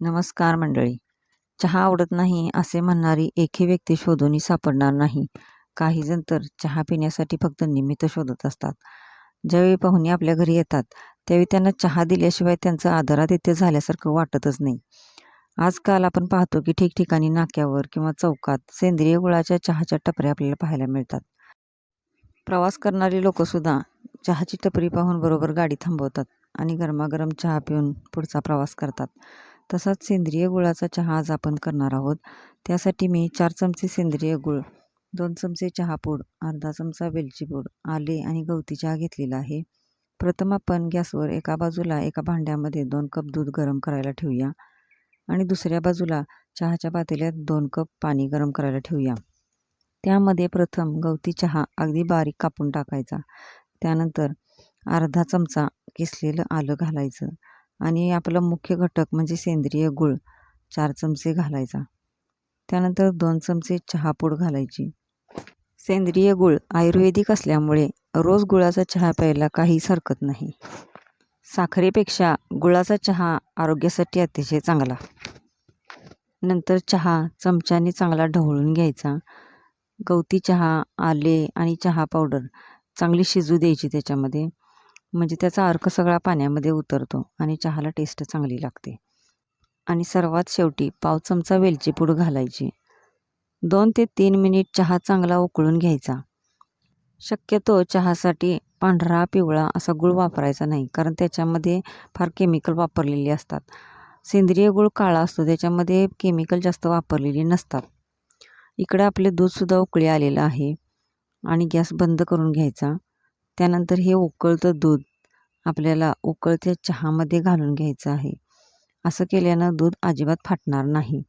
नमस्कार मंडळी. चहा आवडत नाही असे म्हणणारी एकही व्यक्ती शोधूनही सापडणार नाही. काही जण तर चहा पिण्यासाठी फक्त निमित्त शोधत असतात. ज्यावेळी पाहुणे आपल्या घरी येतात त्यावेळी त्यांना चहा दिल्याशिवाय त्यांचं आदरातिथ्य झाल्यासारखं वाटतच नाही. आजकाल आपण पाहतो की ठिकठिकाणी नाक्यावर किंवा चौकात सेंद्रिय गुळाच्या चहाच्या टपऱ्या आपल्याला पाहायला मिळतात. प्रवास करणारी लोकंसुद्धा चहाची टपरी पाहून बरोबर गाडी थांबवतात आणि गरमागरम चहा पिऊन पुढचा प्रवास करतात. तसाच सेंद्रिय गुळाचा चहा आज आपण करणार आहोत. त्यासाठी मी चार चमचे सेंद्रिय गुळ दोन चमचे चहापूड अर्धा चमचा वेलचीपूड आले आणि गवती चहा घेतलेला आहे. प्रथम आपण गॅसवर एका बाजूला एका भांड्यामध्ये दोन कप दूध गरम करायला ठेवूया आणि दुसऱ्या बाजूला चहाच्या पातेल्यात दोन कप पाणी गरम करायला ठेवूया. त्यामध्ये प्रथम गवती चहा अगदी बारीक कापून टाकायचा. त्यानंतर अर्धा चमचा किसलेलं आलं घालायचं. आणि आपलं मुख्य घटक म्हणजे सेंद्रिय गूळ चार चमचे घालायचा. त्यानंतर दोन चमचे चहापूड घालायची. सेंद्रिय गूळ आयुर्वेदिक असल्यामुळे रोज गुळाचा चहा प्यायला काहीच हरकत नाही. साखरेपेक्षा गुळाचा चहा आरोग्यासाठी अतिशय चांगला. नंतर चहा चमच्याने चांगला ढवळून घ्यायचा. गवती चहा आले आणि चहा पावडर चांगली शिजू द्यायची त्याच्यामध्ये. म्हणजे त्याचा अर्क सगळा पाण्यामध्ये उतरतो आणि चहाला टेस्ट चांगली लागते. आणि सर्वात शेवटी पाव चमचा वेलची पूड घालायची. दोन ते तीन मिनिट चहा चांगला उकळून घ्यायचा. शक्यतो चहासाठी पांढरा पिवळा असा गुळ वापरायचा नाही कारण त्याच्यामध्ये फार केमिकल वापरलेली असतात. सेंद्रिय गुळ काळा असतो त्याच्यामध्ये केमिकल जास्त वापरलेली नसतात. इकडे आपले दूधसुद्धा उकळी आलेलं आहे. आणि गॅस बंद करून घ्यायचा. त्यानंतर हे उकळतं दूध आपल्याला उकळत्या चहामध्ये घालून घ्यायचं आहे. असं केल्यानं दूध अजिबात फाटणार नाही.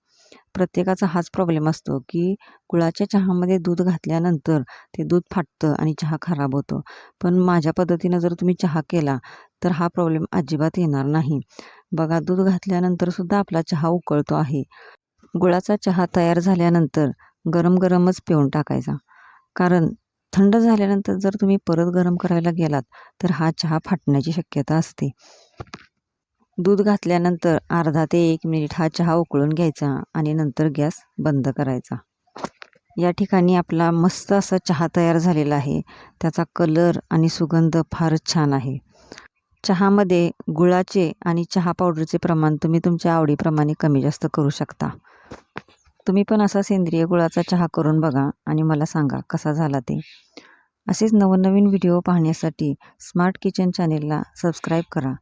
प्रत्येकाचा हाच प्रॉब्लेम असतो की गुळाच्या चहामध्ये दूध घातल्यानंतर ते दूध फाटतं आणि चहा खराब होतो. पण माझ्या पद्धतीनं जर तुम्ही चहा केला तर हा प्रॉब्लेम अजिबात येणार नाही. बघा दूध घातल्यानंतरसुद्धा आपला चहा उकळतो आहे. गुळाचा चहा तयार झाल्यानंतर गरम गरमच पिऊन टाकायचा. कारण थंड झाल्यानंतर जर तुम्ही परत गरम करायला गेलात तर हा चहा फाटण्याची शक्यता असते. दूध घातल्यानंतर अर्धा ते एक मिनिट हा चहा उकळून घ्यायचा आणि नंतर गॅस बंद करायचा. या ठिकाणी आपला मस्त असा चहा तयार झालेला आहे. त्याचा कलर आणि सुगंध फारच छान आहे. चहामध्ये गुळाचे आणि चहा पावडरचे प्रमाण तुम्ही तुमच्या आवडीप्रमाणे कमी जास्त करू शकता. तुम्ही पण असा सेंद्रिय गुळाचा चहा करून बघा आणि मला सांगा कसा झाला ते? असेच नवनवीन व्हिडिओ पाहण्यासाठी स्मार्ट किचन चॅनेलला सबस्क्राईब करा.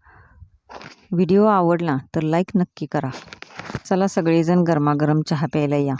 व्हिडिओ आवडला तर लाईक नक्की करा. चला सगळेजण गरमागरम चहा प्यायला या.